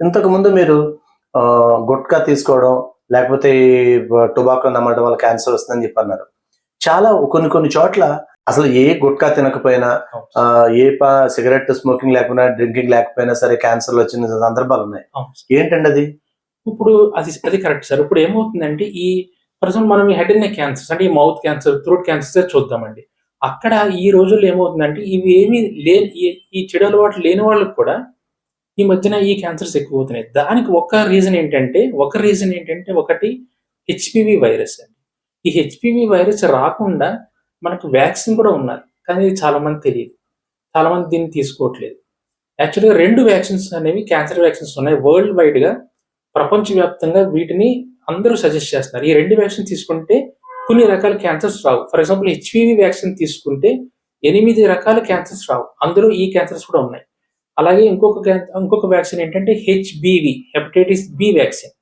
ఇంతకు ముందు మీరు గుట్కా తీసుకోవడం లేకపోతే టొబాకో నమ్మడం వల్ల క్యాన్సర్ వస్తుందని చెప్పి అన్నారు చాలా కొన్ని కొన్ని చోట్ల అసలు ఏ గుట్కా తినకపోయినా ఏ పా సిగరెట్ స్మోకింగ్ లేకపోయినా డ్రింకింగ్ లేకపోయినా సరే క్యాన్సర్ వచ్చిన సందర్భాలు ఉన్నాయి. ఏంటండి అది? ఇప్పుడు అది అది కరెక్ట్ సార్. ఇప్పుడు ఏమవుతుందంటే ఈ ఎగ్జాంపుల్ మనం ఈ హెడ్ అండ్ నెక్ క్యాన్సర్స్ అంటే ఈ మౌత్ క్యాన్సర్ థ్రోట్ క్యాన్సర్ చూద్దామండి. అక్కడ ఈ రోజుల్లో ఏమవుతుందంటే ఇవి ఏమి లేని ఈ- ఈ చెడు అలవాట్లు లేని వాళ్ళకి కూడా ఈ మధ్యన ఈ క్యాన్సర్స్ ఎక్కువ అవుతున్నాయి దానికి ఒక రీజన్ ఏంటంటే ఒక రీజన్ ఏంటంటే ఒకటి హెచ్పివి వైరస్ అండి. ఈ హెచ్పివి వైరస్ రాకుండా మనకు వ్యాక్సిన్ కూడా ఉన్నది కానీ ఇది చాలామంది తెలియదు. చాలామంది దీన్ని తీసుకోవట్లేదు. యాక్చువల్గా రెండు వ్యాక్సిన్స్ అనేవి క్యాన్సర్ వ్యాక్సిన్స్ ఉన్నాయి. వరల్డ్ వైడ్గా ప్రపంచవ్యాప్తంగా వీటిని అందరూ సజెస్ట్ చేస్తున్నారు. ఈ రెండు వ్యాక్సిన్ తీసుకుంటే కొన్ని రకాల క్యాన్సర్స్ రావు. ఫర్ ఎగ్జాంపుల్ హెచ్పివి వ్యాక్సిన్ తీసుకుంటే ఎనిమిది రకాల క్యాన్సర్స్ రావు. అందులో ఈ క్యాన్సర్స్ కూడా ఉన్నాయి. అలాగే ఇంకొక ఇంకొక వ్యాక్సిన్ ఏంటంటే హెచ్బివి హెపటైటిస్ బి వ్యాక్సిన్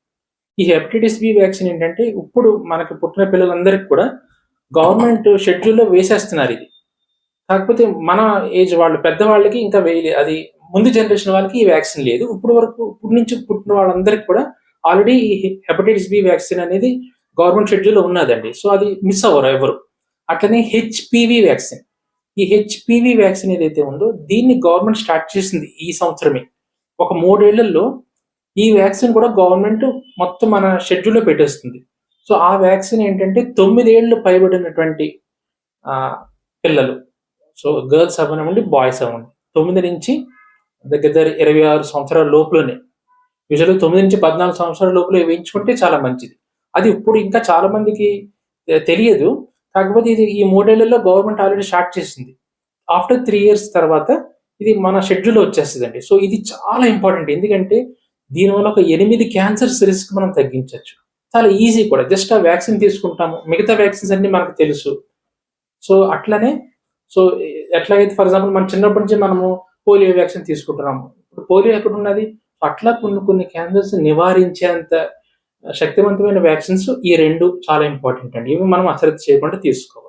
ఈ హెపటైటిస్ బి వ్యాక్సిన్ ఏంటంటే ఇప్పుడు మనకి పుట్టిన పిల్లలందరికీ కూడా గవర్నమెంట్ షెడ్యూల్లో వేసేస్తున్నారు ఇది. కాకపోతే మన ఏజ్ వాళ్ళు పెద్దవాళ్ళకి ఇంకా వేయలేదు అది ముందు జనరేషన్ వాళ్ళకి ఈ వ్యాక్సిన్ లేదు. ఇప్పుడు వరకు ఇప్పుడు నుంచి పుట్టిన వాళ్ళందరికీ కూడా ఆల్రెడీ ఈ హెపటైటిస్ బి వ్యాక్సిన్ అనేది గవర్నమెంట్ షెడ్యూల్లో ఉన్నదండి. సో అది మిస్ అవ్వరు ఎవరు. అట్లనే హెచ్పివి వ్యాక్సిన్ ఈ హెచ్పివి వ్యాక్సిన్ ఏదైతే ఉందో దీన్ని గవర్నమెంట్ స్టార్ట్ చేసింది ఈ సంవత్సరమే. ఒక మూడేళ్ళలో ఈ వ్యాక్సిన్ కూడా గవర్నమెంట్ మొత్తం మన షెడ్యూల్లో పెట్టేస్తుంది. సో ఆ వ్యాక్సిన్ ఏంటంటే తొమ్మిదేళ్ళు పైబడినటువంటి పిల్లలు. సో గర్ల్స్ అవ్వనివ్వండి బాయ్స్ అవ్వండి. తొమ్మిది నుంచి దగ్గర దగ్గర ఇరవై ఆరు సంవత్సరాల లోపలనే. యూజువల్గా తొమ్మిది నుంచి పద్నాలుగు సంవత్సరాల లోపల వేయించుకుంటే చాలా మంచిది. అది ఇప్పుడు ఇంకా చాలా మందికి తెలియదు. కాకపోతే ఇది ఈ మూడేళ్ళలో గవర్నమెంట్ ఆల్రెడీ స్టార్ట్ చేసింది. ఆఫ్టర్ త్రీ ఇయర్స్ తర్వాత ఇది మన షెడ్యూల్ వచ్చేస్తుందండి. సో ఇది చాలా ఇంపార్టెంట్. ఎందుకంటే దీనివల్ల ఒక ఎనిమిది క్యాన్సర్స్ రిస్క్ మనం తగ్గించవచ్చు చాలా ఈజీ కూడా. జస్ట్ ఆ వ్యాక్సిన్ తీసుకుంటాము. మిగతా వ్యాక్సిన్స్ అన్ని మనకు తెలుసు. సో అట్లనే సో ఎట్లాగైతే ఫర్ ఎగ్జాంపుల్ మన చిన్నప్పటి నుంచి మనము పోలియో వ్యాక్సిన్ తీసుకుంటున్నాము. ఇప్పుడు పోలియో ఎక్కడ ఉన్నది అట్లా కొన్ని కొన్ని క్యాన్సర్స్ నివారించేంత శక్తివంతమైన వ్యాక్సిన్స్ ఈ రెండు చాలా ఇంపార్టెంట్ అండి. ఇవి మనం అశ్రద్ధ చేయకుండా తీసుకోవాలి.